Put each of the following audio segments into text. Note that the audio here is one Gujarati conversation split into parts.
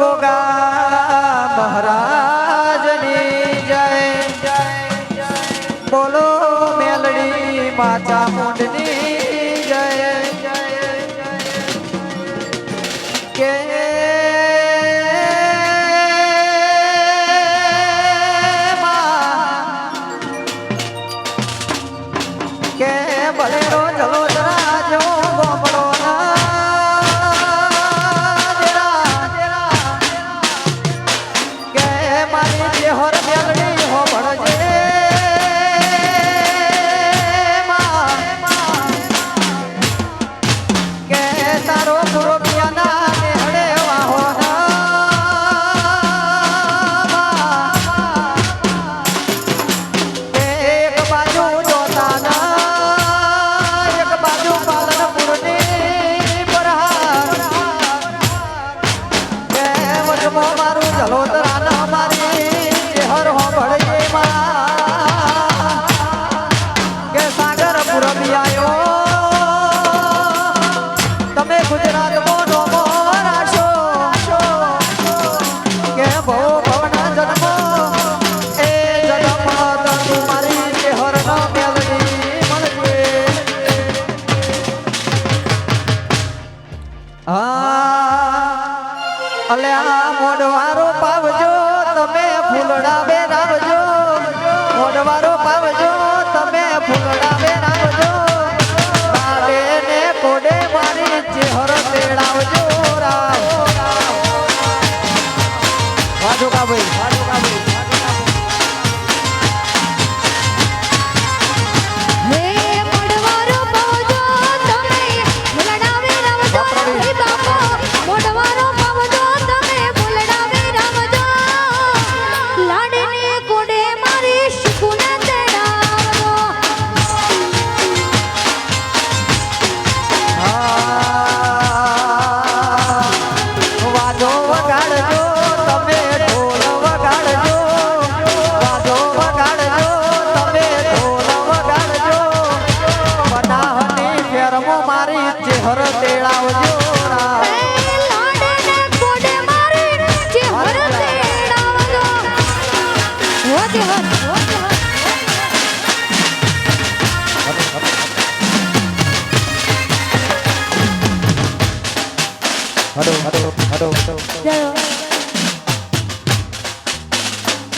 ગોગા મહારાજની જય જય જય બોલો મેલડી માતા મુંડની જય જય જય કે ભલે રોજ મારું જલોદરાના મારી ચેહર તેડાવજો.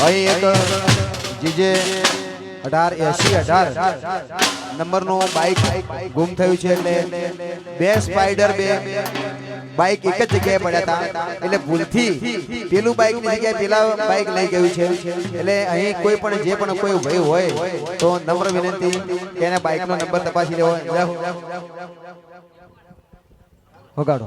અહીં એક જીજે અઢાર, એસી, અઢાર નંબરનું બાઇક ગુમ થયું છે એટલે બે સ્પાઈડર બે બાઇક એક જ જગ્યાએ પડ્યા હતા. એટલે ભૂલથી પેલું બાઇકની જગ્યાએ પેલા બાઇક લઈ ગયું છે. એટલે અહીં કોઈ પણ જે પણ કોઈ ભાઈ હોય તો નમ્ર વિનંતી તેને બાઇકનો નંબર તપાસી લેવો. વગાડો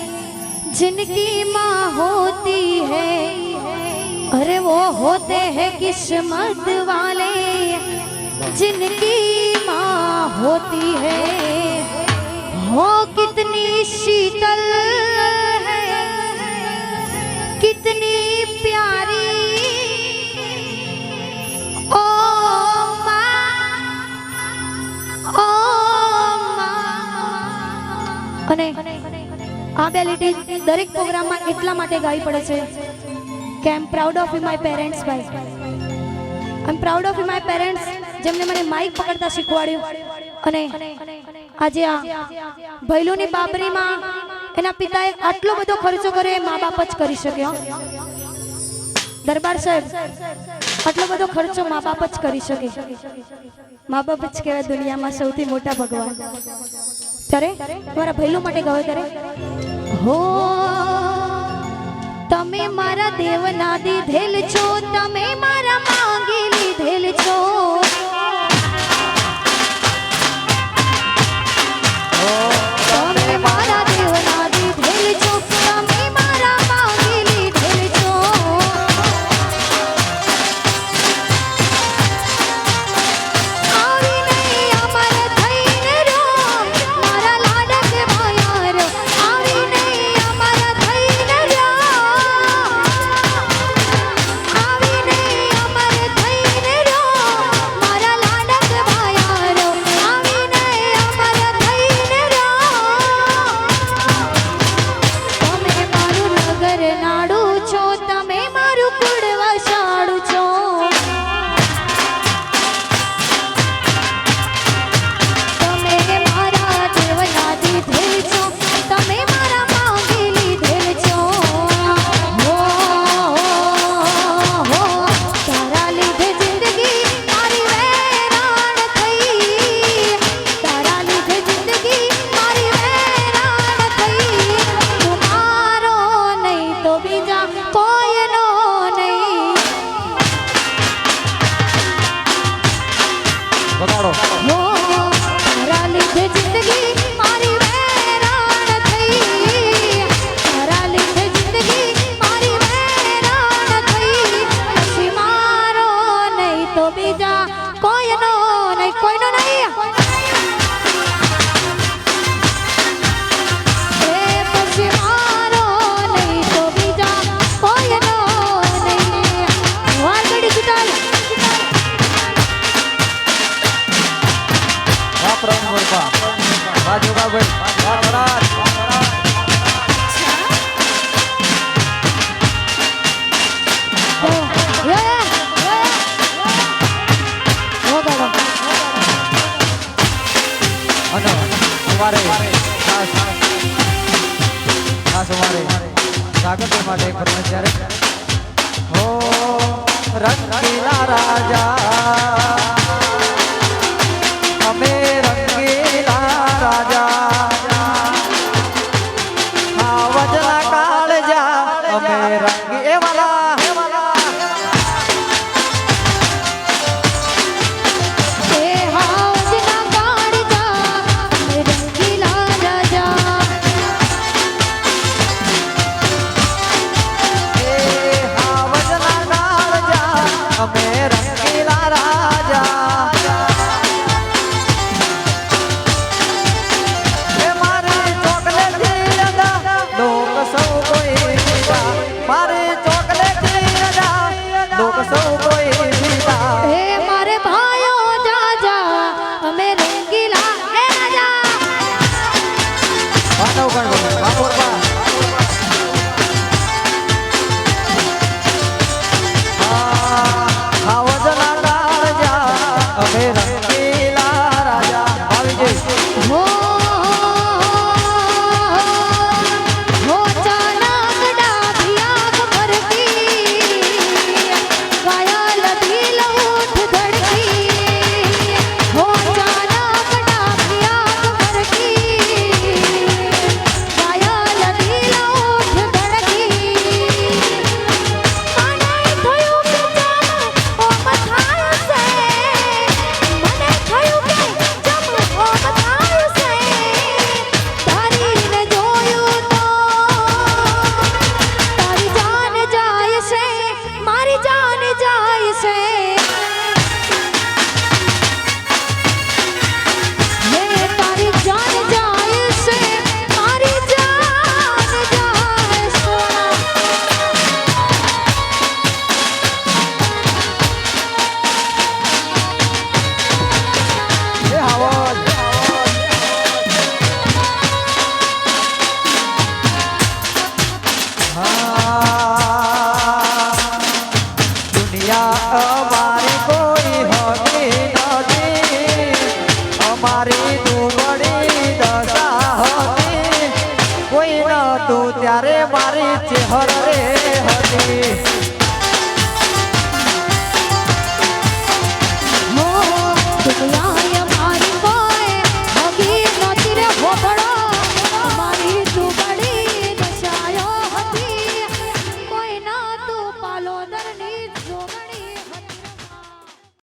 जिनकी माँ होती है, अरे वो होते हैं किस्मत वाले। जिनकी माँ होती है, हो कितनी शीतल है, कितनी આ બે લીટી દરેક પ્રોગ્રામમાં એટલા માટે ગાવી પડે છે કે I am proud of my parents ભાઈ. I am proud of my parents જેમને મને માઇક પકડતા શીખવાડ્યું. અને આજે આ ભૈલુની બાબરીમાં એના પિતાએ આટલો બધો ખર્ચો કર્યો, એ મા બાપ જ કરી શક્યો દરબાર સાહેબ, આટલો બધો ખર્ચો મા બાપ જ કરી શકે. મા બાપ જ કહેવાય દુનિયામાં સૌથી મોટા ભગવાન. ત્યારે મારા ભૈલું માટે ગવે ત્યારે? હો, તમે મારા દેવના દીધેલ છો, તમે મારા માંગી લીધેલ છો. અને અમારે ખાસ અમારે સાગર માટે પણ ત્યારે હો રંગીલા રાજા.